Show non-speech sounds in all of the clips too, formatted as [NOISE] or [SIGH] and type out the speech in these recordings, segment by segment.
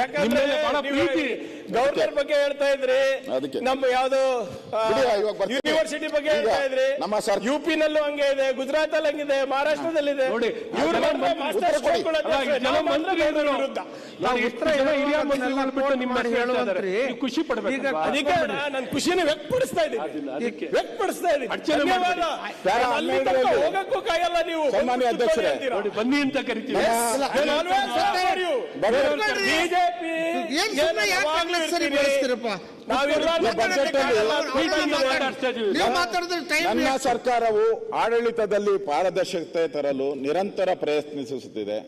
ಯಾಕಂದ್ರೆ ಬಹಳ ಪ್ರೀತಿ. ಗವರ್ನರ್ ಬಗ್ಗೆ ಹೇಳ್ತಾ ಇದ್ರಿ ಅದಕ್ಕೆ. ನಮ್ಮ ಯಾವ್ದು. ಯೂನಿವರ್ಸಿಟಿ ಬಗ್ಗೆ ಹೇಳ್ತಾ ಇದ್ರಿ ನಮ್ಮ ಸರ್- ಯು ಪಿ ನಲ್ಲೂ ಹಂಗೆ ಇದೆ ಗುಜರಾತ್ ಅಲ್ಲಿ ಹಂಗಿದೆ ಇದ್ದಾರೆ. ನೀವು ಖುಷಿ ಪಡ್ಬೇಕು ಅದಕ್ಕೆ ನಾನು ಖುಷಿನ ವ್ಯಕ್ತಪಡಿಸ್ತಾ ಇದ್ದೀನಿ ವ್ಯಕ್ತಪಡಿಸ್ತಾ ಇದ್ದೀನಿ ಅಲ್ಲಿ ತನಕ ಹೋಗಕ್ಕೂ ಕಾಯಲ್ಲ ನೀವು ಅಧ್ಯಕ್ಷರೇ. ಬನ್ನಿ ಅಂತ ಕರಿತೀವಿ ಬಿಜೆಪಿ ಬೆಳೆಸ್ತೀರಪ್ಪ? ಟೈಮ್ ನನ್ನ ಸರ್ಕಾರವು ಆಡಳಿತದಲ್ಲಿ ಪಾರದರ್ಶಕತೆ ತರಲು ನಿರಂತರ ಪ್ರಯತ್ನಿಸುತ್ತಿದೆ.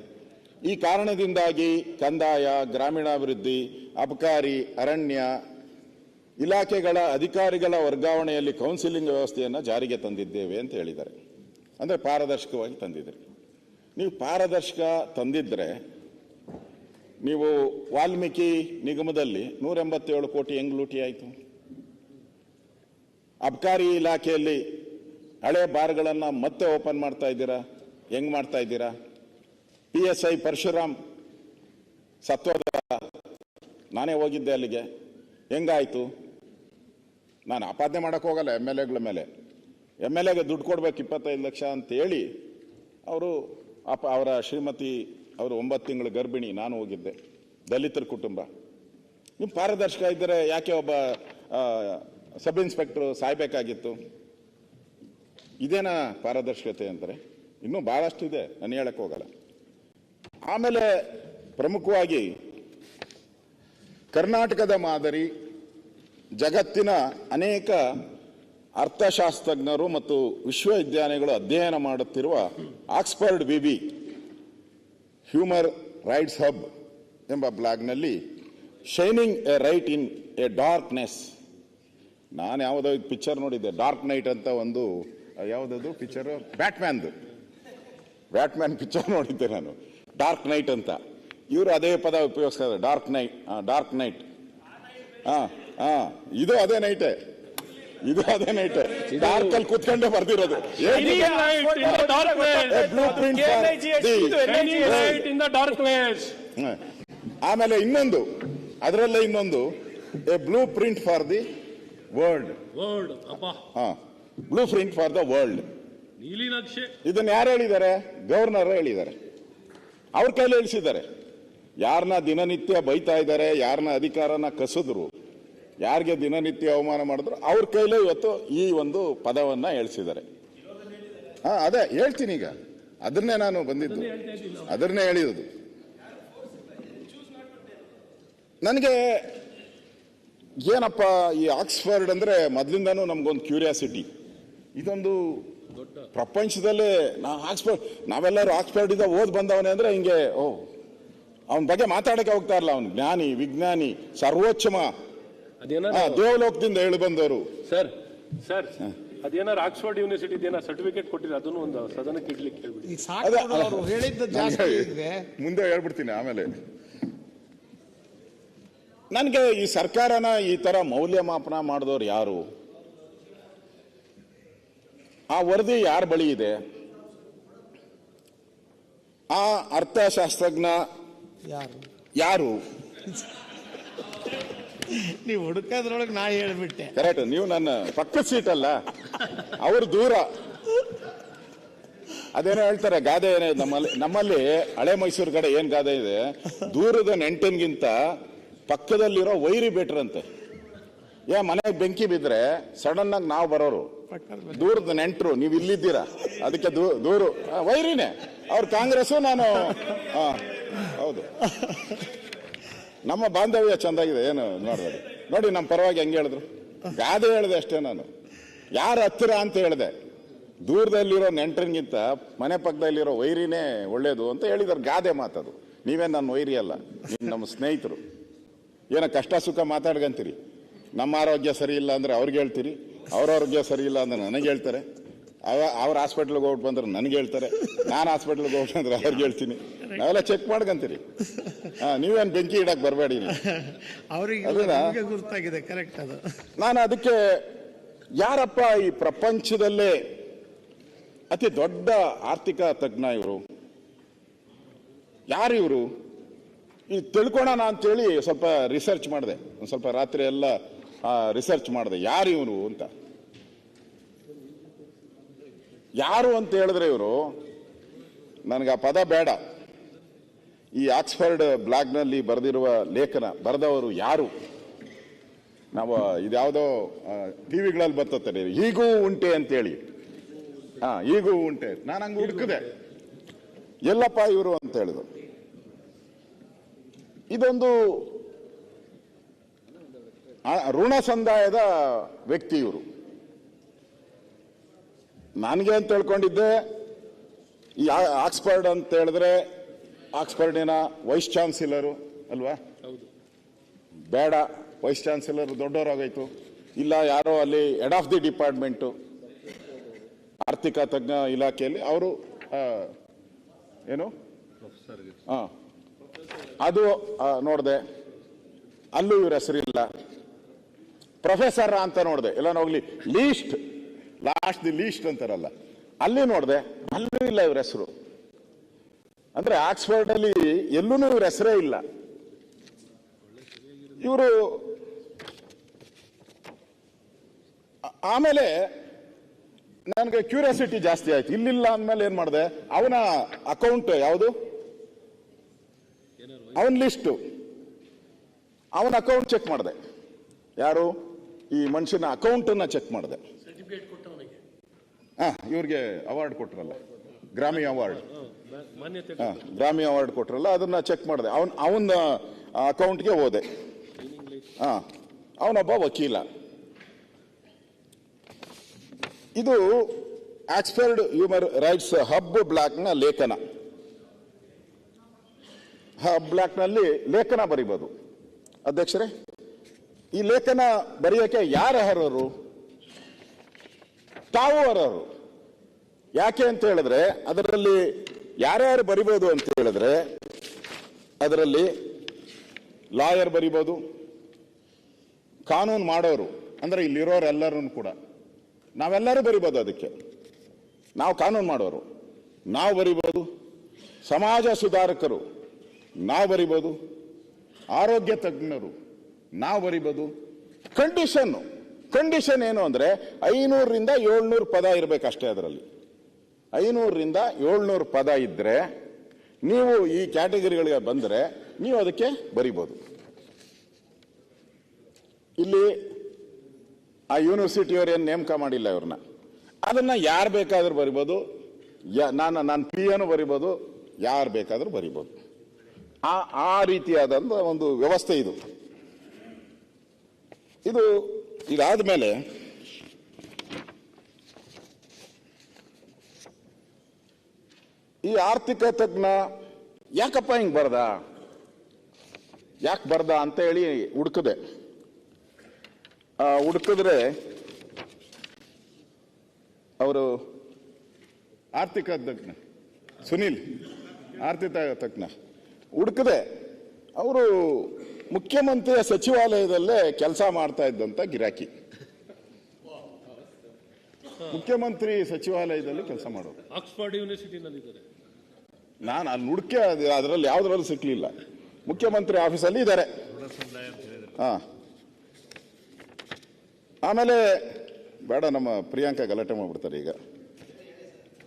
ಈ ಕಾರಣದಿಂದಾಗಿ ಕಂದಾಯ ಗ್ರಾಮೀಣಾಭಿವೃದ್ಧಿ ಅಬಕಾರಿ ಅರಣ್ಯ ಇಲಾಖೆಗಳ ಅಧಿಕಾರಿಗಳ ವರ್ಗಾವಣೆಯಲ್ಲಿ ಕೌನ್ಸಿಲಿಂಗ್ ವ್ಯವಸ್ಥೆಯನ್ನು ಜಾರಿಗೆ ತಂದಿದ್ದೇವೆ ಅಂತ ಹೇಳಿದ್ದಾರೆ. ಅಂದರೆ ಪಾರದರ್ಶಕವಾಗಿ ತಂದಿದ್ದಾರೆ. ನೀವು ಪಾರದರ್ಶಕ ತಂದಿದ್ರೆ ನೀವು ವಾಲ್ಮೀಕಿ ನಿಗಮದಲ್ಲಿ ನೂರ ಎಂಬತ್ತೇಳು ಕೋಟಿ ಹೆಂಗ್ ಲೂಟಿ ಆಯಿತು? ಅಬ್ಕಾರಿ ಇಲಾಖೆಯಲ್ಲಿ ಹಳೆ ಬಾರ್ಗಳನ್ನು ಮತ್ತೆ ಓಪನ್ ಮಾಡ್ತಾ ಇದ್ದೀರಾ? ಹೆಂಗ್ ಮಾಡ್ತಾ ಇದ್ದೀರಾ? ಪಿ ಎಸ್ ಐ ಪರಶುರಾಮ್ ಸತ್ವದ ನಾನೇ ಹೋಗಿದ್ದೆ ಅಲ್ಲಿಗೆ. ಹೆಂಗಾಯಿತು? ನಾನು ಆಪಾದನೆ ಮಾಡೋಕೆ ಹೋಗಲ್ಲ ಎಂ ಎಲ್ ಎಗಳ ಮೇಲೆ. ಎಂ ಎಲ್ ಎಗೆ ದುಡ್ಡು ಕೊಡ್ಬೇಕು ಇಪ್ಪತ್ತೈದು ಲಕ್ಷ ಅಂತ ಹೇಳಿ ಅವರು ಅಪ ಅವರ ಶ್ರೀಮತಿ ಅವರು ಒಂಬತ್ತು ತಿಂಗಳ ಗರ್ಭಿಣಿ, ನಾನು ಹೋಗಿದ್ದೆ. ದಲಿತರ ಕುಟುಂಬ. ನೀವು ಪಾರದರ್ಶಕ ಇದ್ದರೆ ಯಾಕೆ ಒಬ್ಬ ಸಬ್ ಇನ್ಸ್ಪೆಕ್ಟರ್ ಸಾಯ್ಬೇಕಾಗಿತ್ತು? ಇದೇನಾ ಪಾರದರ್ಶಕತೆ ಅಂತಾರೆ ಇನ್ನೂ ಭಾಳಷ್ಟು ಇದೆ, ನಾನು ಹೇಳಕ್ಕೆ ಹೋಗಲ್ಲ. ಆಮೇಲೆ ಪ್ರಮುಖವಾಗಿ ಕರ್ನಾಟಕದ ಮಾದರಿ ಜಗತ್ತಿನ ಅನೇಕ ಅರ್ಥಶಾಸ್ತ್ರಜ್ಞರು ಮತ್ತು ವಿಶ್ವವಿದ್ಯಾಲಯಗಳು ಅಧ್ಯಯನ ಮಾಡುತ್ತಿರುವ Oxford BB human rights hub ಎಂಬ ಬ್ಲಾಗ್ನಲ್ಲಿ shining a light in a darkness ನಾನು ಯಾವುದೋ ಪಿಕ್ಚರ್ ನೋಡಿದ್ದೆ ಡಾರ್ಕ್ ನೈಟ್ ಅಂತ ಒಂದು ಯಾವುದದು ಪಿಕ್ಚರ್? ಬ್ಯಾಟ್ಮ್ಯಾನ್ದು ಬ್ಯಾಟ್ಮ್ಯಾನ್ ಪಿಕ್ಚರ್ ನೋಡಿದ್ದೆ ನಾನು. ಡಾರ್ಕ್ ನೈಟ್ ಅಂತ. ಇವರು ಅದೇ ಪದ ಉಪಯೋಗಿಸ್ತಾರೆ ಡಾರ್ಕ್ ನೈಟ್ ಡಾರ್ಕ್ ನೈಟ್ ಹಾಂ ಹಾಂ ಇದು ಅದೇ ನೈಟೇ. ಇದು ಅದೇ ನೈಟ್ ಡಾರ್ಕ್ ಅಲ್ಲಿ ಕೂತ್ಕೊಂಡೆ ಬರ್ದಿರೋದು. Blueprint in the darkness ಆಮೇಲೆ ಇನ್ನೊಂದು. ಅದರಲ್ಲೇ ಇನ್ನೊಂದು. A blueprint for the world world ಅಪ್ಪ ಹಾ. Blue print for the world ನೀಲಿ ನಕ್ಷೆ. ಇದನ್ನ ಯಾರು ಹೇಳಿದ್ದಾರೆ? ಗವರ್ನರ್ ಹೇಳಿದ್ದಾರೆ. ಅವ್ರ ಕೈಲಿ ಹೇಳಿಸಿದ್ದಾರೆ. ಯಾರನ್ನ ದಿನನಿತ್ಯ ಬೈತಾ ಇದ್ದಾರೆ ಯಾರನ್ನ ಅಧಿಕಾರನ ಕಸಿದ್ರು ಯಾರಿಗೆ ದಿನನಿತ್ಯ ಅವಮಾನ ಮಾಡಿದ್ರು ಅವ್ರ ಕೈಲೇ ಇವತ್ತು ಈ ಒಂದು ಪದವನ್ನ ಹೇಳ್ಸಿದ್ದಾರೆ. ಹಾ, ಅದೇ, ಹೇಳ್ತೀನಿ ಈಗ. ಅದನ್ನೇ ನಾನು ಬಂದಿದ್ದು. ಅದನ್ನೇ ಹೇಳಿರೋದು. ನನಗೆ ಏನಪ್ಪ ಈ ಆಕ್ಸ್ಫರ್ಡ್ ಅಂದ್ರೆ ಮೊದಲಿಂದಾನು ನಮ್ಗೊಂದು ಕ್ಯೂರಿಯಾಸಿಟಿ. ಇದೊಂದು ಪ್ರಪಂಚದಲ್ಲೇ ನಾ ಆಕ್ಸ್ಫರ್ಡ್, ನಾವೆಲ್ಲರೂ ಆಕ್ಸ್ಫರ್ಡ್ ಇಂದ ಓದ್ ಬಂದವನೇ ಅಂದ್ರೆ ಹಿಂಗೆ, ಓ, ಅವನ ಬಗ್ಗೆ ಮಾತಾಡಕ್ಕೆ ಹೋಗ್ತಾ ಇರಲ್ಲ ಅವನು. ಜ್ಞಾನಿ, ವಿಜ್ಞಾನಿ, ಸರ್ವೋಚ್ಚಮ ದೇವಲೋಕದಿಂದ ಹೇಳಿ ಬಂದವರು. ಸರ್ ಸರ್ ಅದೇನಾರು ಆಕ್ಸ್ಫರ್ಡ್ ಯೂನಿವರ್ಸಿಟಿ ಏನೋ ಸರ್ಟಿಫಿಕೇಟ್ ಕೊಟ್ಟಿದ್ರೆ ಅದನ್ನು ಒಂದು ಸದನಕ್ಕೆ ಇಡ್ಲಿಕ್ಕೆ ಹೇಳ್ಬಿಡಿ. ಮುಂದೆ ಹೇಳ್ಬಿಡ್ತೀನಿ ಆಮೇಲೆ. ನನಗೆ ಈ ಸರ್ಕಾರನ ಈ ತರ ಮೌಲ್ಯಮಾಪನ ಮಾಡಿದವ್ರು ಯಾರು? ಆ ವರದಿ ಯಾರ ಬಳಿ ಇದೆ? ಆ ಅರ್ಥಶಾಸ್ತ್ರಜ್ಞ ಯಾರು? ಯಾರು? [LAUGHS] ನೀವು ಹುಡುಕೋದ್ರೊಳಗೆ ನಾ ಹೇಳ್ಬಿಟ್ಟೆ. ಕರೆಕ್ಟ್ ನೀವು ನನ್ನ ಪಕ್ಕದ ಸೀಟ್ ಅಲ್ಲ ಅವರು ದೂರ. ಅದೇನೋ ಹೇಳ್ತಾರೆ ಗಾದೆ ಏನೇ ನಮ್ಮಲ್ಲಿ ನಮ್ಮಲ್ಲಿ ಹಳೆ ಮೈಸೂರು ಕಡೆ ಏನ್ ಗಾದೆ ಇದೆ? ದೂರದ ನೆಂಟನ್ಗಿಂತ ಪಕ್ಕದಲ್ಲಿರೋ ವೈರಿ ಬೆಟ್ರ್ ಅಂತೆ ಏ ಮನೆಗೆ ಬೆಂಕಿ ಬಿದ್ರೆ ಸಡನ್ ಆಗಿ ನಾವು ಬರೋರು. ದೂರದ ನೆಂಟರು ನೀವು ಇಲ್ಲಿದ್ದೀರಾ? ಅದಕ್ಕೆ ದೂರು. ವೈರಿನೇ. ಅವ್ರ ಕಾಂಗ್ರೆಸ್ ನಾನು ಹೌದು. ನಮ್ಮ ಬಾಂಧವ್ಯ ಚೆಂದಾಗಿದೆ, ಏನು ನೋಡಬೇಡಿ. ನೋಡಿ ನಮ್ಮ ಪರವಾಗಿ ಹೆಂಗೆ ಹೇಳಿದ್ರು? ಗಾದೆ ಹೇಳಿದೆ ಅಷ್ಟೇ ನಾನು. ಯಾರ ಹತ್ತಿರ ಅಂತ ಹೇಳಿದೆ. ದೂರದಲ್ಲಿರೋ ನೆಂಟರಿಗಿಂತ ಮನೆ ಪಕ್ಕದಲ್ಲಿರೋ ವೈರಿನೇ ಒಳ್ಳೇದು ಅಂತ ಹೇಳಿದ್ರು, ಗಾದೆ ಮಾತದು. ನೀವೇ ನನ್ನ ವೈರಿ ಅಲ್ಲ, ನೀವು ನಮ್ಮ ಸ್ನೇಹಿತರು. ಏನೋ ಕಷ್ಟ ಸುಖ ಮಾತಾಡ್ಕಂತೀರಿ ನಮ್ಮ ಆರೋಗ್ಯ ಸರಿ ಇಲ್ಲ ಅಂದ್ರೆ ಅವ್ರಿಗೆ ಹೇಳ್ತೀರಿ, ಅವ್ರ ಆರೋಗ್ಯ ಸರಿ ಇಲ್ಲ ಅಂದ್ರೆ ನನಗೆ ಹೇಳ್ತಾರೆ. ಅವ್ರ ಹಾಸ್ಪಿಟ್ಲಿಗೆ ಹೋಗ್ಬಿಟ್ಟು ಬಂದ್ರೆ ನನಗೆ ಹೇಳ್ತಾರೆ. ನಾನು ಹಾಸ್ಪಿಟ್ಲಿಗೆ ಹೋಗ್ಬಿಟ್ಟು ಅಂದ್ರೆ ಅವ್ರಿಗೆ ಹೇಳ್ತೀನಿ. ನಾವೆಲ್ಲ ಚೆಕ್ ಮಾಡ್ಕಂತೀರಿ. ಹಾ ನೀವೇನು ಬೆಂಕಿ ಇಡಕ್ಕೆ ಬರಬೇಡಿ ಅವರಿಗೆ ಗುರ್ತಾಗಿದೆ ಕರೆಕ್ಟ್ ಅದು. ನಾನು ಅದಕ್ಕೆ ಯಾರಪ್ಪ ಈ ಪ್ರಪಂಚದಲ್ಲೇ ಅತಿ ದೊಡ್ಡ ಆರ್ಥಿಕ ತಜ್ಞ ಇವರು? ಯಾರು ಇವರು? ಈ ತಿಳ್ಕೊಳೋಣ ಅಂತೇಳಿ ಸ್ವಲ್ಪ ರಿಸರ್ಚ್ ಮಾಡಿದೆ. ಒಂದು ಸ್ವಲ್ಪ ರಾತ್ರಿ ಎಲ್ಲ ರಿಸರ್ಚ್ ಮಾಡಿದೆ. ಯಾರು ಇವರು ಅಂತ. ಯಾರು ಅಂತ ಹೇಳಿದ್ರೆ ಇವರು, ನನಗೆ ಆ ಪದ ಬೇಡ. ಈ ಆಕ್ಸ್ಫರ್ಡ್ ಬ್ಲಾಗ್ನಲ್ಲಿ ಬರೆದಿರುವ ಲೇಖನ ಬರೆದವರು ಯಾರು? ನಾವು ಇದ್ಯಾವುದೋ ಟಿವಿಗಳಲ್ಲಿ ಬರ್ತದೆ ಹೀಗೂ ಉಂಟೆ ಅಂತೇಳಿ. ಹಾ ಈಗೂ ಉಂಟೆ ನಾನು ಹಂಗೆ ಹುಡುಕಿದೆ. ಎಲ್ಲಪ್ಪ ಇವರು ಅಂತ ಹೇಳಿದ್ರು. ಇದೊಂದು ಋಣ ಸಂದಾಯದ ವ್ಯಕ್ತಿ ಇವರು. ನನಗೆ ಅಂತ ತಿಳ್ಕೊಂಡಿದ್ದೆ ಈ ಆಕ್ಸ್ಫರ್ಡ್ ಅಂತ ಹೇಳಿದ್ರೆ ಆಕ್ಸ್ಫರ್ಡಿನ ವೈಸ್ ಚಾನ್ಸಲರು ಅಲ್ವಾ? ಬೇಡ ವೈಸ್ ಚಾನ್ಸಲರ್ ದೊಡ್ಡವರಾಗೋಯ್ತು. ಇಲ್ಲ ಯಾರೋ ಅಲ್ಲಿ ಹೆಡ್ ಆಫ್ ದಿ ಡಿಪಾರ್ಟ್ಮೆಂಟು ಆರ್ಥಿಕ ತಜ್ಞ ಇಲಾಖೆಯಲ್ಲಿ ಅವರು ಏನು? ಹಾಂ ಅದು ನೋಡಿದೆ. ಅಲ್ಲೂ ಇವ್ರ ಹೆಸರಿಲ್ಲ. ಪ್ರೊಫೆಸರ್ ಅಂತ ನೋಡಿದೆ. ಎಲ್ಲ ಹೋಗ್ಲಿ ಲೀಸ್ಟ್ ಲಾಸ್ಟ್ ದಿ ಲೀಸ್ಟ್ ಅಂತಾರಲ್ಲ. ಅಲ್ಲಿ ನೋಡಿದೆ, ಅಲ್ಲೂ ಇಲ್ಲ ಇವ್ರ ಹೆಸರು. ಅಂದ್ರೆ ಆಕ್ಸ್ಫರ್ಡ್ ಅಲ್ಲಿ ಎಲ್ಲೂ ಇವ್ರ ಹೆಸರೇ ಇಲ್ಲ. ಇವರು ಆಮೇಲೆ ನನಗೆ ಕ್ಯೂರಿಯಾಸಿಟಿ ಜಾಸ್ತಿ ಆಯ್ತು. ಇಲ್ಲಿಲ್ಲ ಅಂದಮೇಲೆ ಏನ್ ಮಾಡಿದೆ, ಅವನ ಅಕೌಂಟ್ ಯಾವುದು? ಅವನ ಲಿಸ್ಟು. ಅವನ ಅಕೌಂಟ್ ಚೆಕ್ ಮಾಡಿದೆ. ಯಾರು? ಈ ಮನುಷ್ಯನ ಅಕೌಂಟ್ ಅನ್ನ ಚೆಕ್ ಮಾಡಿದೆ. ಹಾ ಇವ್ರಿಗೆ ಅವಾರ್ಡ್ ಕೊಟ್ರಲ್ಲ. ಗ್ರಾಮಿ ಅವಾರ್ಡ್ ಹಾ, ಗ್ರಾಮಿ ಅವಾರ್ಡ್ ಕೊಟ್ರಲ್ಲ ಅದನ್ನ ಚೆಕ್ ಮಾಡಿದೆ. ಅವನ್ ಅವನ ಅಕೌಂಟ್ಗೆ ಹೋದೆ. ಹಾ ಅವನೊಬ್ಬ ವಕೀಲ. ಇದು ಆಕ್ಸ್ಫರ್ಡ್ ಹ್ಯೂಮರ್ ರೈಟ್ಸ್ ಹಬ್ ಬ್ಲಾಕ್ನ ಲೇಖನ. ಹಬ್ ಬ್ಲಾಕ್ನಲ್ಲಿ ಲೇಖನ ಬರಿಬೋದು. ಅಧ್ಯಕ್ಷರೇ ಈ ಲೇಖನ ಬರೆಯೋಕೆ ಯಾರು ಅರ್ಹರು ತಾವು ಅರ್ಹರು ಯಾಕೆ ಅಂತ ಹೇಳಿದ್ರೆ, ಅದರಲ್ಲಿ ಯಾರ್ಯಾರು ಬರಿಬೋದು ಅಂತ ಹೇಳಿದ್ರೆ, ಅದರಲ್ಲಿ ಲಾಯರ್ ಬರಿಬೋದು, ಕಾನೂನು ಮಾಡೋರು, ಅಂದ್ರೆ ಇಲ್ಲಿರೋರೆಲ್ಲರೂ ಕೂಡ. ನಾವೆಲ್ಲರೂ ಬರಿಬೋದು ಅದಕ್ಕೆ. ನಾವು ಕಾನೂನು ಮಾಡೋರು. ನಾವು ಬರಿಬೋದು, ಸಮಾಜ ಸುಧಾರಕರು, ನಾವು ಬರಿಬೋದು, ಆರೋಗ್ಯ ತಜ್ಞರು, ನಾವು ಬರಿಬೋದು ಕಂಡೀಷನ್ ಕಂಡೀಷನ್ ಏನು ಅಂದರೆ ಐನೂರರಿಂದ ಏಳ್ನೂರು ಪದ ಇರಬೇಕಷ್ಟೇ ಅದರಲ್ಲಿ. ಐನೂರರಿಂದ ಏಳ್ನೂರು ಪದ ಇದ್ದರೆ ನೀವು ಈ ಕ್ಯಾಟಗರಿಗಳಿಗೆ ಬಂದರೆ ನೀವು ಅದಕ್ಕೆ ಬರಿಬೋದು. ಇಲ್ಲಿ ಆ ಯೂನಿವರ್ಸಿಟಿಯವರು ಏನು ನೇಮಕ ಮಾಡಿಲ್ಲ ಇವ್ರನ್ನ. ಅದನ್ನು ಯಾರು ಬೇಕಾದರೂ ಬರಿಬೋದು. ನಾನು ನಾನು ಪಿ ಎನು ಬರಿಬೋದು. ಯಾರು ಬೇಕಾದರೂ ಬರಿಬೋದು. ಆ ಆ ರೀತಿಯಾದಂಥ ಒಂದು ವ್ಯವಸ್ಥೆ ಇದು. ಇದು ಇದಾದ ಮೇಲೆ ಈ ಆರ್ಥಿಕ ತಜ್ಞ ಯಾಕಪ್ಪ ಹಿಂಗ್ ಬರ್ದ? ಯಾಕೆ ಬರ್ದ ಅಂತ ಹೇಳಿ ಹುಡುಕದೆ. ಹುಡುಕಿದ್ರೆ ಅವರು ಆರ್ಥಿಕ ತಜ್ಞ, ಸುನೀಲ್, ಆರ್ಥಿಕ ತಜ್ಞ. ಹುಡುಕದೆ, ಅವರು ಮುಖ್ಯಮಂತ್ರಿಯ ಸಚಿವಾಲಯದಲ್ಲೇ ಕೆಲಸ ಮಾಡ್ತಾ ಇದ್ದಂತ ಗಿರಾಕಿ. ಮುಖ್ಯಮಂತ್ರಿ ಸಚಿವಾಲಯದಲ್ಲಿ ಕೆಲಸ ಮಾಡೋದು ಆಕ್ಸ್ಫರ್ಡ್ ಯೂನಿವರ್ಸಿಟಿನಲ್ಲಿ ಇದ್ದಾರೆ ನಾನು ಅಲ್ಲಿ ಹುಡುಕೆ ಅದರಲ್ಲಿ ಯಾವುದ್ರಲ್ಲೂ ಸಿಕ್ಲಿಲ್ಲ. ಮುಖ್ಯಮಂತ್ರಿ ಆಫೀಸಲ್ಲಿ ಇದ್ದಾರೆ. ಹಾಂ. ಆಮೇಲೆ ಬೇಡ ನಮ್ಮ ಪ್ರಿಯಾಂಕಾ ಗಲಾಟೆ ಮಾಡ್ಬಿಡ್ತಾರೆ ಈಗ.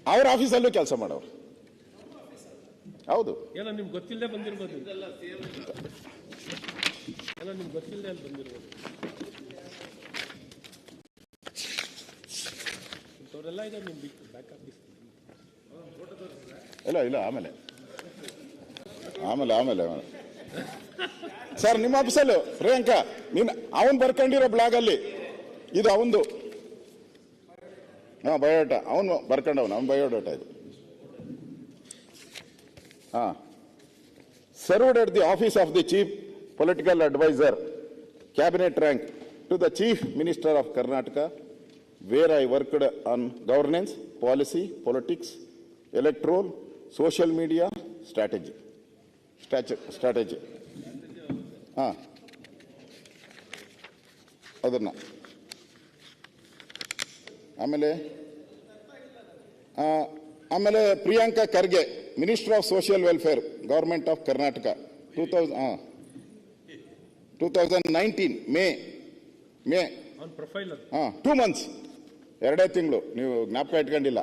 ಅವ್ರ ಆಫೀಸಲ್ಲೂ ಕೆಲಸ ಮಾಡೋರು. ಹೌದು. ಎಲ್ಲ ನಿಮ್ಗೆ ಗೊತ್ತಿಲ್ಲದೆ ಬಂದಿರ್ಬೋದು. ಎಲ್ಲ ನಿಮ್ಗೆ ಗೊತ್ತಿಲ್ಲದೆ ಅಲ್ಲಿ ಬಂದಿರ್ಬೋದು. ಇಂಥವ್ರೆಲ್ಲ ಇದೆ ನಿಮ್ ಬ್ಯಾಕ್ ಆಫೀಸ್ ಇಲ್ಲ ಇಲ್ಲ ಆಮೇಲೆ. ಆಮೇಲೆ ಆಮೇಲೆ ಆಮೇಲೆ. ಸರ್ ನಿಮ್ಮ ಆಫೀಸಲ್ಲೂ ಪ್ರಿಯಾಂಕಾ ನೀನು ಅವನು ಬರ್ಕೊಂಡಿರೋ ಬ್ಲಾಗ್ ಅಲ್ಲಿ ಇದು ಅವಂದು. ಹಾಂ ಬಯೋಡಾಟ ಅವನು ಬರ್ಕೊಂಡವನು ಅವನು ಬಯೋಡಾಟ ಇದು. ಹಾ served at the office of the chief political advisor, cabinet rank, to the chief minister of Karnataka, where I worked on governance, policy, politics, electoral, social media, strategy. Strategy. Strategy. ಹಾ ಅದನ್ನ ಆಮೇಲೆ ಆಮೇಲೆ Priyanka Kharge minister of social welfare government of Karnataka two thousand ಹಾಂ two thousand nineteen May May ಹಾಂ two months ಎರಡೇ ತಿಂಗಳು. ನೀವು ಜ್ಞಾಪಕ ಇಟ್ಕೊಂಡಿಲ್ಲ.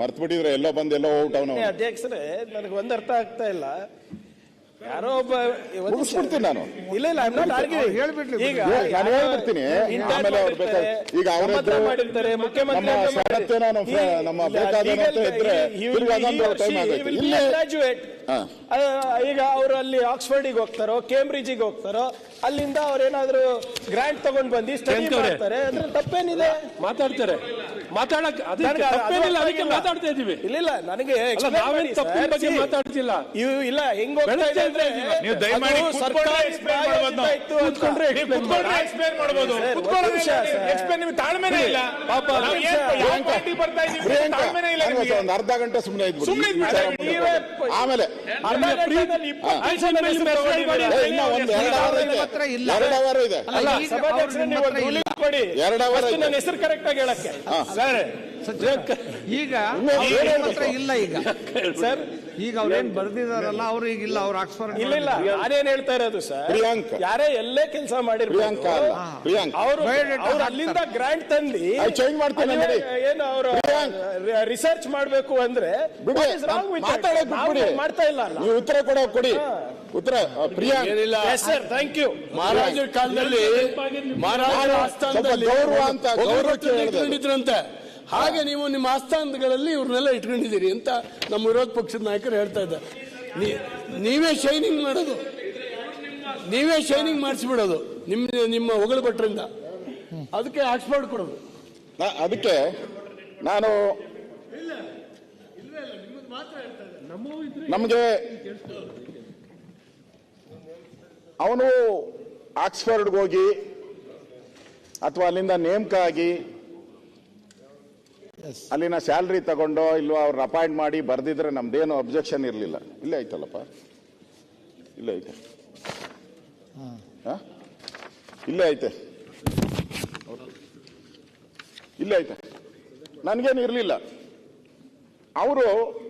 ಮರ್ತು ಬಿಟ್ಟಿದ್ರೆ ಎಲ್ಲೋ ಬಂದು ಎಲ್ಲೋ ಔಟ್ ಅವನು. ಅಧ್ಯಕ್ಷರೇ ನನಗೆ ಒಂದು ಅರ್ಥ ಆಗ್ತಾ ಇಲ್ಲ. ಯಾರೋ ಒಬ್ಬ ಮುಗಿಸ್ಬಿಡ್ತೀನಿ ನಾನು. ಇಲ್ಲ. ಹೇಳ್ಬಿಡ್ಲಿ ಈಗ ನಾನು ಹೇಳ್ಬಿಡ್ತೀನಿ. ಆಮೇಲೆ ಅವ್ರು ಮಾಡಿರ್ತಾರೆ, ಬೇಕಾದ್ರೆ- ಈಗ ಅವ್ರ ನಮ್ಮ ಹತ್ರ ಎದುರು ಮಾಡಿರ್ತಾರೆ. ಮುಖ್ಯಮಂತ್ರಿ ನಮ್ಮ ನಮ್ಮ ಇದ್ರೆ ಅದೊಂದು ಆಗುತ್ತೆ. ಇಲ್ಲೇ- ಈಗ ಅವರು ಅಲ್ಲಿ ಆಕ್ಸ್ಫರ್ಡಿಗೆ ಹೋಗ್ತಾರೋ ಕೇಂಬ್ರಿಡ್ಜಿಗೆ ಹೋಗ್ತಾರೋ ಅಲ್ಲಿಂದ ಅವ್ರೇನಾದ್ರು ಗ್ರಾಂಟ್ ತಗೊಂಡ್ ಬಂದು ಸ್ಟಡಿ. ಮಾಡ್ತಾರೆ. ಅಂದ್ರೆ ತಪ್ಪೇನಿದೆ? ಮಾತಾಡ್ತಾರೆ. ಮಾತಾಡಕ್ ಅದಕ್ಕೆ ತಪ್ಪೇನಿಲ್ಲ ಅದಕ್ಕೆ ಮಾತಾಡ್ತಾ ಇದೀವಿ. ಇಲ್ಲ ಇಲ್ಲ ನನಗೆ ನಾವೇನ್ ತಪ್ಪಿನ ಬಗ್ಗೆ ಮಾತಾಡ್ತಿಲ್ಲ? ಇವು ಇಲ್ಲ ಹೆಂಗ್ ಹೋಗ್ತಾ ನೀವು ದಯಮಾಡಿ ಎಕ್ಸ್ಪ್ಲೇನ್ ಒಂದು ಇಲ್ಲ, ನಿಮ್ಗೆ ತಾಳ್ಮೆನೇ ಇಲ್ಲ. ಪಾಪ ಬರ್ತಾ ಇದೀವಿ ಪ್ರಿಯಾಂಕಾ, ತಾಳ್ಮೆನೇ ಇಲ್ಲ ನಿಮಗೆ. ಒಂದು ಅರ್ಧ ಗಂಟೆ ಸುಮ್ಮನೆ ಇದ್ಬಿಡಿ. ಆಮೇಲೆ ಎರಡು ಅವರ್ ಇದೆ. ಇಲ್ಲ. ಎರಡು ಅವರ್. ನನ್ನ ಹೆಸರು ಕರೆಕ್ಟ್ ಆಗಿ ಹೇಳಕ್ಕೆ. ಸರ್. ಈಗ ಹತ್ರ ಇಲ್ಲ ಈಗ. ಸರ್ ಈಗ ಅವ್ರೇನ್ ಬರ್ದಿದಾರಲ್ಲ ಅವ್ರು ಈಗ ಇಲ್ಲ ಅವ್ರು ಆಕ್ಸ್ಫರ್ಡ್ ಇಲ್ಲ ಇಲ್ಲ ನಾನೇನ್ ಹೇಳ್ತಾ ಇರೋದು ಸರ್ ಪ್ರಿಯಾಂಕ್. ಯಾರೇ ಎಲ್ಲೇ ಕೆಲಸ ಮಾಡಿರ್ ಅಲ್ಲ ಪ್ರಿಯಾಂಕ. ಅವರು ಅಲ್ಲಿಂದ ಗ್ರಾಂಟ್ ತಂದಿ ಚೇಂಜ್ ಮಾಡ್ತೀನಿ ನೋಡಿ. ಏನು ಅವರು ರಿಸರ್ಚ್ ಮಾಡ್ಬೇಕು ಅಂದ್ರೆ ಮಾಡ್ತಾ ಇಲ್ಲ ನೀವು ಉತ್ತರ ಕೊಡ. ಕೊಡಿ ಉತ್ತರ Priya Priyank. Yes sir thank you ಮಹಾರಾಜರ ಕಾಲದಲ್ಲಿ ಮಹಾರಾಜರ ಆಸ್ಥಾನದಲ್ಲಿ ಗೌರವ ಅಂತ ಗೌರವ ಕೇಳಿದ್ರಂತೆ. ಹಾಗೆ ನೀವು ನಿಮ್ಮ ಆಸ್ಥಾನಗಳಲ್ಲಿ ಇವ್ರನ್ನೆಲ್ಲ ಇಟ್ಕೊಂಡಿದ್ದೀರಿ ಅಂತ ನಮ್ಮ ವಿರೋಧ ಪಕ್ಷದ ನಾಯಕರು ಹೇಳ್ತಾ ಇದ್ದಾರೆ. ನೀವೇ ಶೈನಿಂಗ್ ಮಾಡೋದು. ನೀವೇ ಶೈನಿಂಗ್ ಮಾಡಿಸ್ಬಿಡೋದು. ನಿಮ್ಮ ನಿಮ್ಮ ಹೊಗಳ ಭಟ್ರಿಂದ. ಅದಕ್ಕೆ ಆಕ್ಸ್ಫರ್ಡ್ ಕೊಡೋದು. ಅದಕ್ಕೆ ನಾನು ನಮಗೆ ಅವನು ಆಕ್ಸ್ಫರ್ಡ್ಗೆ ಹೋಗಿ ಅಥವಾ ಅಲ್ಲಿಂದ ನೇಮಕ ಆಗಿ ಅಲ್ಲಿನ ಸ್ಯಾಲ್ರಿ ತಗೊಂಡೋ ಇಲ್ವೋ ಅವ್ರನ್ನ ಅಪಾಯಿಂಟ್ ಮಾಡಿ ಬರ್ದಿದ್ರೆ ನಮ್ದೇನು ಅಬ್ಜೆಕ್ಷನ್ ಇರಲಿಲ್ಲ. ಇಲ್ಲೇ ಆಯ್ತಲ್ಲಪ್ಪ? ಇಲ್ಲೇ ಐತೆ. ಹಾ? ಇಲ್ಲೇ ಐತೆ. ಇಲ್ಲೇ ಐತೆ. ನನಗೇನು ಇರಲಿಲ್ಲ. ಅವರು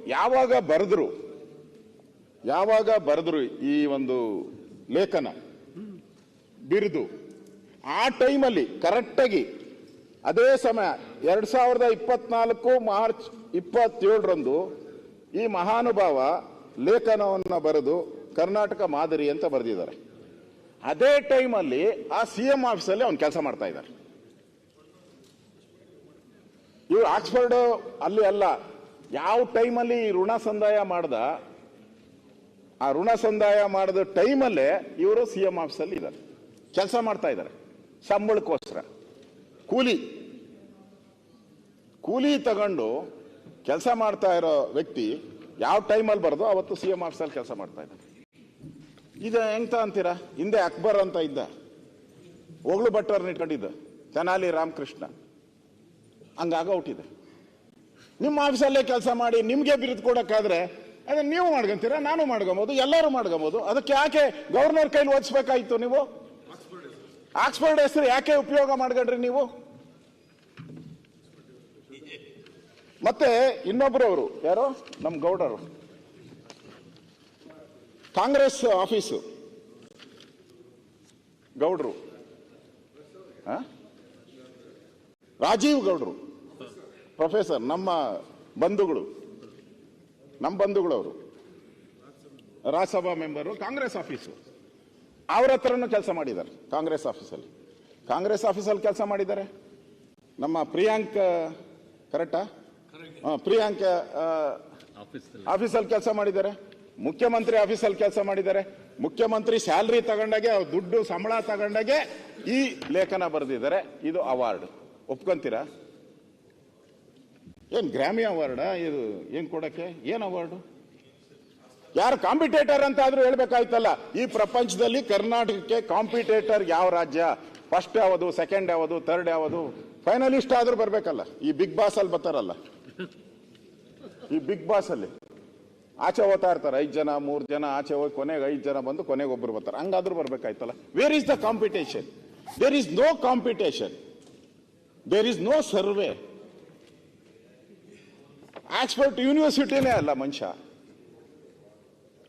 ಯಾವಾಗ ಬರೆದ್ರು ಯಾವಾಗ ಬರೆದ್ರು ಈ ಒಂದು ಲೇಖನ ಬಿರುದು ಆ ಟೈಮಲ್ಲಿ ಕರೆಕ್ಟಾಗಿ ಅದೇ ಸಮಯ ಎರಡ್ ಸಾವಿರದ ಇಪ್ಪತ್ನಾಲ್ಕು ಮಾರ್ಚ್ ಇಪ್ಪತ್ತೇಳರಂದು ಈ ಮಹಾನುಭಾವ ಲೇಖನವನ್ನು ಬರೆದು ಕರ್ನಾಟಕ ಮಾದರಿ ಅಂತ ಬರೆದಿದ್ದಾರೆ. ಅದೇ ಟೈಮಲ್ಲಿ ಆ ಸಿ ಎಂ ಆಫೀಸಲ್ಲಿ ಅವ್ನು ಕೆಲಸ ಮಾಡ್ತಾ ಇದ್ದಾರೆ. ಇವ್ರು ಆಕ್ಸ್ಫರ್ಡ್ ಅಲ್ಲಿ ಅಲ್ಲ, ಯಾವ ಟೈಮಲ್ಲಿ ಈ ಋಣ ಸಂದಾಯ ಮಾಡ್ದ, ಆ ಋಣ ಸಂದಾಯ ಮಾಡಿದ ಟೈಮಲ್ಲೇ ಇವರು ಸಿ ಎಂ ಆಫೀಸಲ್ಲಿ ಇದ್ದಾರೆ. ಕೆಲಸ ಮಾಡ್ತಾ ಇದ್ದಾರೆ, ಸಂಬಳಕ್ಕೋಸ್ಕರ. ಕೂಲಿ ಕೂಲಿ ತಗೊಂಡು ಕೆಲಸ ಮಾಡ್ತಾ ಇರೋ ವ್ಯಕ್ತಿ ಯಾವ ಟೈಮಲ್ಲಿ ಬರೋದು ಅವತ್ತು ಸಿ ಎಂ ಆಫೀಸಲ್ಲಿ ಕೆಲಸ ಮಾಡ್ತಾ ಇದ್ದಾನೆ. ಇದು ಹೆಂಗ್ತ ಅಂತೀರಾ? ಹಿಂದೆ ಅಕ್ಬರ್ ಅಂತ ಇದ್ದ. ಒಗ್ಳು ಭಟ್ಟರ್ನ ಇಟ್ಕೊಂಡಿದ್ದ. ತೆನಾಲಿ ರಾಮಕೃಷ್ಣ. ಹಂಗಾಗ ಹುಟ್ಟಿದೆ. ನಿಮ್ಮ ಆಫೀಸಲ್ಲೇ ಕೆಲಸ ಮಾಡಿ ನಿಮಗೆ ಬಿರುದು ಕೊಡಕ್ಕಾದ್ರೆ ಅದನ್ನ ನೀವು ಮಾಡ್ಕೊಂತೀರಾ? ನಾನು ಮಾಡ್ಕೊಬೋದು, ಎಲ್ಲರೂ ಮಾಡ್ಕೊಬೋದು. ಅದಕ್ಕೆ ಯಾಕೆ ಗವರ್ನರ್ ಕೈಲಿ ಓದಿಸ್ಬೇಕಾಯ್ತು ನೀವು? ಆಕ್ಸ್ಫರ್ಡ್ ಹೆಸರು ಯಾಕೆ ಉಪಯೋಗ ಮಾಡ್ಕೊಂಡ್ರಿ ನೀವು? ಮತ್ತೆ ಇನ್ನೊಬ್ರು ಅವರು ಯಾರು? ನಮ್ಮ ಗೌಡರು. Congress office. ಗೌಡ್ರು? ರಾಜೀವ್ ಗೌಡ್ರು. ಪ್ರೊಫೆಸರ್, ನಮ್ಮ ಬಂಧುಗಳು. ನಮ್ಮ ಬಂಧುಗಳು ಅವರು ರಾಜ್ಯಸಭಾ ಮೆಂಬರು, ಕಾಂಗ್ರೆಸ್ ಆಫೀಸು. ಅವ್ರ ಹತ್ರನೂ ಕೆಲಸ ಮಾಡಿದ್ದಾರೆ ಕಾಂಗ್ರೆಸ್ ಆಫೀಸಲ್ಲಿ. ಕಾಂಗ್ರೆಸ್ ಆಫೀಸಲ್ಲಿ ಕೆಲಸ ಮಾಡಿದ್ದಾರೆ? ನಮ್ಮ ಪ್ರಿಯಾಂಕ್ ಕರೆಕ್ಟಾ? ಹಾಂ ಪ್ರಿಯಾಂಕ್ ಆಫೀಸಲ್ಲಿ ಕೆಲಸ ಮಾಡಿದ್ದಾರೆ. ಮುಖ್ಯಮಂತ್ರಿ ಆಫೀಸಲ್ಲಿ ಕೆಲಸ ಮಾಡಿದ್ದಾರೆ. ಮುಖ್ಯಮಂತ್ರಿ ಸ್ಯಾಲ್ರಿ ತಗೊಂಡಾಗೆ ಅವ್ರ ದುಡ್ಡು ಸಂಬಳ ತಗೊಂಡಾಗೆ ಈ ಲೇಖನ ಬರೆದಿದ್ದಾರೆ. ಇದು ಅವಾರ್ಡ್. ಒಪ್ಕೊಂತೀರಾ? ಏನು ಗ್ರಾಮಿ ಅವಾರ್ಡಾ? ಇದು ಏನು ಕೊಡೋಕ್ಕೆ? ಏನು ಅವಾರ್ಡು? ಯಾರು ಕಾಂಪಿಟೇಟರ್ ಅಂತ ಆದ್ರೂ ಹೇಳ್ಬೇಕಾಯ್ತಲ್ಲ. ಈ ಪ್ರಪಂಚದಲ್ಲಿ ಕರ್ನಾಟಕಕ್ಕೆ ಕಾಂಪಿಟೇಟರ್ ಯಾವ ರಾಜ್ಯ? ಫಸ್ಟ್ ಯಾವುದು ಸೆಕೆಂಡ್ ಯಾವುದು ಥರ್ಡ್ ಯಾವುದು? ಫೈನಲಿಸ್ಟ್ ಆದ್ರೂ ಬರ್ಬೇಕಲ್ಲ. ಈ ಬಿಗ್ ಬಾಸ್ ಅಲ್ಲಿ ಬರ್ತಾರಲ್ಲ. ಈ ಬಿಗ್ ಬಾಸ್ ಅಲ್ಲಿ. ಆಚೆ ಹೋಗ್ತಾ ಇರ್ತಾರೆ. ಐದು ಜನ, ಮೂರು ಜನ, ಆಚೆ ಹೋಗಿ ಕೊನೆಗೆ ಐದು ಜನ ಬಂದು ಕೊನೆಗೆ ಒಬ್ರು ಬರ್ತಾರೆ. ಹಂಗಾದ್ರೂ ಬರ್ಬೇಕಾಯ್ತಲ್ಲ. Where is the competition there is no competition there is no survey Oxford ಯೂನಿವರ್ಸಿಟಿನೇ ಅಲ್ಲ ಮನುಷ್ಯ.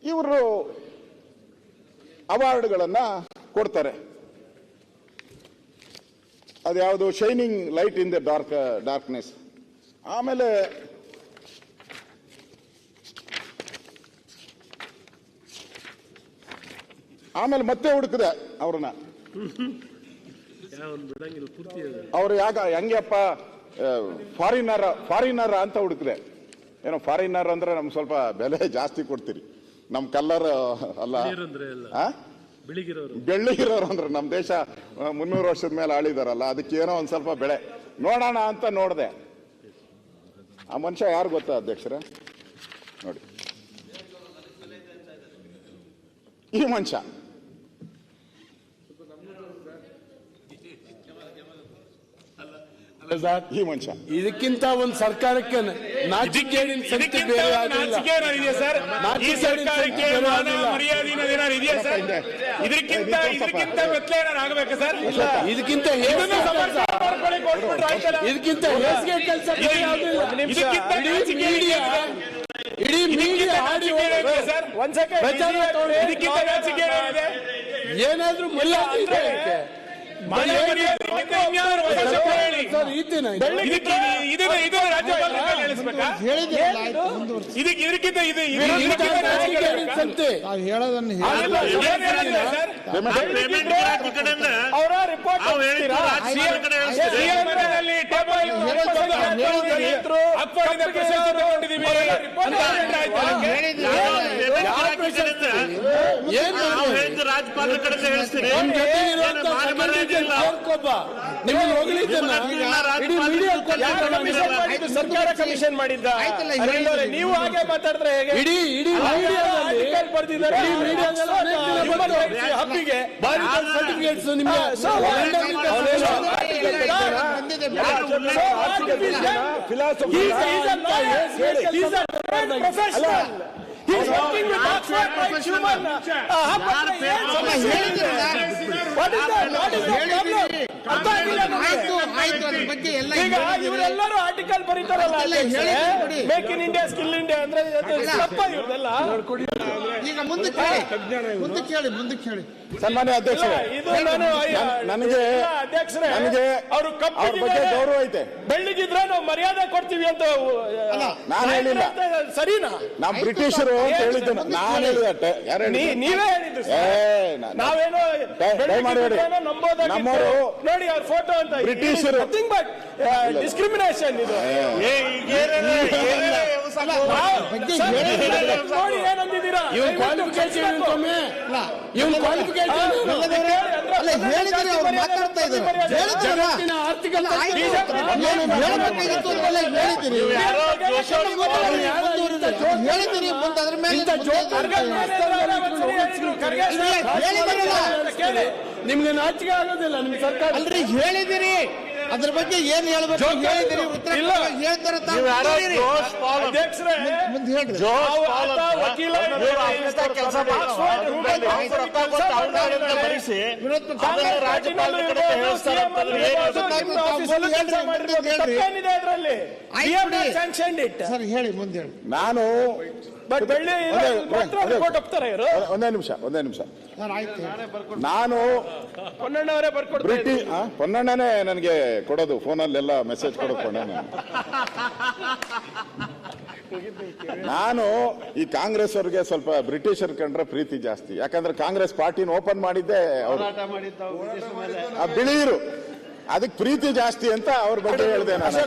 ಇವರು ಅವಾರ್ಡ್ಗಳನ್ನು ಕೊಡ್ತಾರೆ. ಅದ್ಯಾವುದು shining light in the dark, darkness. ಆಮೇಲೆ ಆಮೇಲೆ ಮತ್ತೆ ಹುಡುಕಿದೆ ಅವ್ರನ್ನ. ಅವ್ರು ಯಾಕ ಹೆಂಗಪ್ಪ ಫಾರಿನರ್ ಫಾರಿನರ್ ಅಂತ ಹುಡುಕಿದೆ. ಏನೋ ಫಾರಿನರ್ ಅಂದ್ರೆ ನಮ್ಗೆ ಸ್ವಲ್ಪ ಬೆಲೆ ಜಾಸ್ತಿ ಕೊಡ್ತೀರಿ. ನಮ್ ಕಲ್ಲರ್ ಅಲ್ಲ? ಬೆಳ್ಳಿಗಿರೋರು ಅಂದ್ರೆ ನಮ್ಮ ದೇಶ ಮುನ್ನೂರು ವರ್ಷದ ಮೇಲೆ ಆಳಿದಾರಲ್ಲ ಅದಕ್ಕೆ ಏನೋ ಒಂದ್ ಸ್ವಲ್ಪ ಬೆಳೆ. ನೋಡೋಣ ಅಂತ ನೋಡಿದೆ. ಆ ಮನುಷ್ಯ ಯಾರು ಗೊತ್ತಾ ಅಧ್ಯಕ್ಷರ? ನೋಡಿ. ಈ ಮನುಷ್ಯ ಈ ಮನುಷ್ಯ ಇದಕ್ಕಿಂತ ಒಂದು ಸರ್ಕಾರಕ್ಕೆ ನಾಚಿಕೇಡಿನ ಬೇರೆ ಇದೆಯಾ ಸರ್. ಈ ಸರ್ಕಾರಕ್ಕೆ ಏನಾದ್ರು ಮಾನ ಇಲ್ಲ. ಮರ್ಯಾದೆ ಏನಾದ್ರು ಇದೆಯಾ ಸರ್? ಇದಕ್ಕಿಂತ. ಇದಕ್ಕಿಂತ ಮೆತ್ಲೆ ಏನಾದ್ರು ಆಗ್ಬೇಕಾ ಸರ್ ಇದಕ್ಕಿಂತ ಇದಕ್ಕಿಂತ ಹೇಸಿಗೆ ಕೆಲಸ ಇದಕ್ಕಿಂತ ಇಡೀ ಮೀಡಿಯಾ? ಇಡೀ ಸರ್? ಒಂದ್ ಸೆಕೆಂಡ್. ಇದಕ್ಕಿಂತ ನಾಚಿಕೆ ಏನಿದೆ? ಏನಾದ್ರೂ ಮರ್ಯಾದೆ ಹೇಳೋದನ್ನ ಅದೆಲ್ಲ ಏನ್ ಹೇಳಿದ್ರೆ ಸರ್ ಅವರ ರಿಪೋರ್ಟ್ ಸಿಎಂನಲ್ಲಿ ಟೇಬಲ್ ಅಪ್ಪಳಿಂದ ಪ್ರಶಸ್ತಿ ತಗೊಂಡಿದೀವಿ ಅಂತ ಹೇಳಿದ್ರೆ ಆಯ್ತು ಅದಕ್ಕೆ? ಯಾರ್ ಪ್ರಶಸ್ತಿ? ಏನ್ ಮಾಡಿದ್ರು? ರಾಜ್ಯಪಾಲರ ಕಡೆ ಹೇಳ್ತೀನಿ. ನಿಮ್ಮನ್ನ ಹೊಗಳಿದ್ದನ್ನ ಸರ್ಕಾರ ಕಮಿಷನ್ ಮಾಡಿದ್ದ? ನೀವು ಹಾಗೆ ಮಾತಾಡಿದ್ರೆ ಹೇಗೆ? ಇಡೀ ಇಡೀ rights ಹಬ್ಬಿಗೆ ಸರ್ಟಿಫಿಕೇಟ್ಸ್ ನಿಮ್ಗೆ ಆ ಎಲ್ಲ ಈಗ ಇವರೆಲ್ಲರೂ article ಬರೀತಾರಲ್ಲ make in India skill India ಅಂದ್ರೆ ತಪ್ಪಾ ಇವರಲ್ಲ ಈಗ ಮುಂದಕ್ಕೆ ಹೇಳಿ ಮುಂದಕ್ಕೆ ಹೇಳಿ ಮುಂದಕ್ಕೆ ಹೇಳಿ ಸನ್ಮಾನ್ಯ ಅಧ್ಯಕ್ಷರೇ ಇದು ನಾನು ನನ್- ನನಗೆ ಅಧ್ಯಕ್ಷರೇ ನನಗೆ ಅವರು ಅವ್ರ ಬಗ್ಗೆ ಗೌರವ ಐತೆ ಬೆಳ್ಳಿಗಿದ್ರೆ ನಾವು ಮರ್ಯಾದೆ ಕೊಡ್ತೀವಿ ಅಂತ ನಾನು ಹೇಳಿಲ್ಲ. ಅಂತ ಸರಿನಾ ನಾವು ಬ್ರಿಟಿಷರು ಅಂತ ಹೇಳಿದ್ದು ನಾನು ಹೇಳಿದಟ್ಟೆ ಯಾರು ನೀವೇ ಹೇಳಿದ್ದು ಏ ನಾವೇನೋ ನಂಬೋದಾಗಿತ್ತು. ನೋಡಿ ಅವ್ರ ಫೋಟೋ ಅಂತ ಬ್ರಿಟಿಷರು. ನಥಿಂಗ್ ಬಟ್ ಡಿಸ್ಕ್ರಿಮಿನೇಷನ್ ಇದು ನೋಡಿ ಇವನ್ ಕ್ವಾಲಿಫಿಕೇಶನ್ ಇವನ್ ಕ್ವಾಲಿಫಿಕೇಶನ್ ಅಲ್ಲ ಹೇಳಿದ್ರೆ ಅವ್ರು ಮಾತಾಡ್ತಾ ಇದ್ದಾರೆ ಆರ್ಥಿಕ ಏನು ಹೇಳಬೇಕಾಗಿತ್ತು ಅಂತೆಲ್ಲ ಹೇಳಿದ್ದೀರಿ ಹೇಳಿದ್ದೀರಿ ಮುಂದೆ ಅದ್ರ ಮೇಲೆ ಹೇಳಿದ್ರಲ್ಲ ನಿಮ್ಗೆ ನಾಚಿಕೆ ಆಗೋದಿಲ್ಲ ನಿಮ್ ಸರ್ಕಾರ ಅಲ್ರಿ ಹೇಳಿದಿರಿ ಅದ್ರ ಬಗ್ಗೆ ಏನ್ ಹೇಳ್ಬೇಕು? ಹೇಳಿದಿರಿ ಉತ್ತರ. ಹೇಳ್ತಾರೆ ಹೇಳಿ ಹೇಳಿ. ನಾನು ಒಂದೇ- ಮಾತ್ರ ಒಂದೇ- ರಿಪೋರ್ಟ್ ಒಪ್ತಾರೆ ಇವರು ಒಂದೇ ನಿಮಿಷ ಒಂದೇ ನಿಮಿಷ ನಾನು ಪೊನ್ನಣ್ಣವರೇ ಬರ್ಕೊಡ್ತಾರೆ ಬ್ರಿಟಿ ಆ, ಪೊನ್ನಣ್ಣನೇ ನನಗೆ ಕೊಡೋದು ಫೋನಲ್ಲೆಲ್ಲ ಮೆಸೇಜ್ ಕೊಡೋದು ಪೊನ್ನಣ್ಣ ನಾನು ಈ ಕಾಂಗ್ರೆಸ್ ಅವ್ರಿಗೆ ಸ್ವಲ್ಪ ಬ್ರಿಟಿಷರ್ ಕಂಡ್ರೆ ಪ್ರೀತಿ ಜಾಸ್ತಿ. ಯಾಕಂದ್ರೆ ಕಾಂಗ್ರೆಸ್ ಪಾರ್ಟಿನ ಓಪನ್ ಮಾಡಿದ್ದೆ ಅವರು. ಆ ಬಿಳಿಯರು. ಅದಕ್ಕೆ ಪ್ರೀತಿ ಜಾಸ್ತಿ ಅಂತ ಅವ್ರ ಬಗ್ಗೆ ಹೇಳಿದೆ ನಾನು.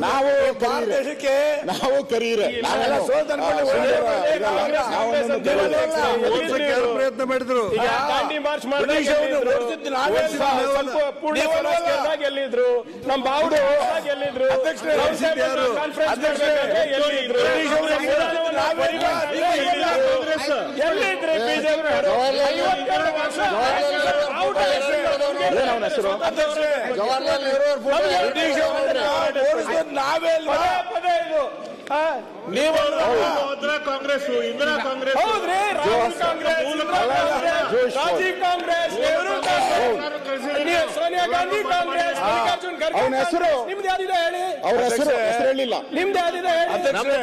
ನಾವು ಕರೀರೆ. ನಾವು ಕರೀರೆ. ಪ್ರಯತ್ನ ಮಾಡಿದ್ರು. ದಾಂಡಿ ಮಾರ್ಚ್ ಮಾಡಿದಾಗ ಸಮಾಜದಾಗ ಎಲ್ಲಿದ್ರು? ನಮ್ಮ ಬಾವುಡು ಎಲ್ಲಿದ್ರು? ಕಾನ್ಫರೆನ್ಸ್ ಎಲ್ಲಿದ್ರು? ಎಲ್ಲಿದ್ರಿ? ಬಿಜೆಪಿ ನಾವೇ ಪದೇ ಇದು. ನೀವು ಕಾಂಗ್ರೆಸ್ ಇಂದಿರಾ ಕಾಂಗ್ರೆಸ್ ಹೌದ್ರಿ ಕಾಂಗ್ರೆಸ್ ರಾಜೀವ್ ಕಾಂಗ್ರೆಸ್ ನೆಹರು ಕಾಂಗ್ರೆಸ್ ಸೋನಿಯಾ ಗಾಂಧಿ ಕಾಂಗ್ರೆಸ್ ಮಲ್ಲಿಕಾರ್ಜುನ್ ಖರ್ಗೆ ಹೆಸರು ನಿಮ್ದು ಯಾರಿದೆ ಹೇಳಿ? ಅವ್ರ ಹೆಸರು ಹೇಳಿಲ್ಲ. ನಿಮ್ದು ಯಾರಿದೆ ಹೇಳಿ? ನಿಮ್ದು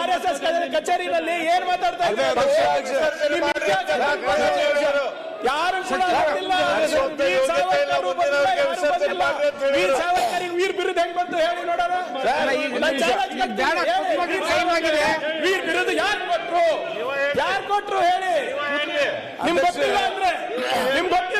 ಆರ್ ಎಸ್ ಎಸ್ ಕಚೇರಿನಲ್ಲಿ ಏನ್ ಮಾತಾಡ್ತಾ ಇದ್ದಾರೆ? ಯಾರು ಕೂಡ ಬಂದಿಲ್ಲ. ವೀರ್ ಸಾವರ್ಕರ್ ಬಂದಿಲ್ಲ. ಸಾವರ್ಕರ್ ಬಂತು ಹೇಳಿ ನೋಡೋಣ. ವೀರ್ ಬಿರುದು ಯಾರು ಕೊಟ್ರು? ಯಾರು ಕೊಟ್ರು ಹೇಳಿ? ನಿಮ್ ಗೊತ್ತಿಲ್ಲ ಅಂದ್ರೆ ನಿಮ್ ಗೊತ್ತಿಲ್ಲ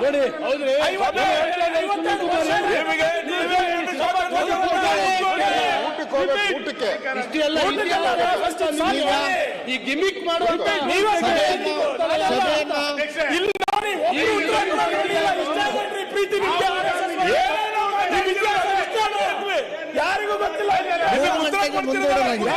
ನೋಡಿ ಊಟಕ್ಕೆ ಈ ಗಿಮಿಕ್ ಮಾಡುವಂತ ಯಾರಿಗೂ ಗೊತ್ತಿಲ್ಲ. ಮುಂದೂಡಲಾಗಿದೆ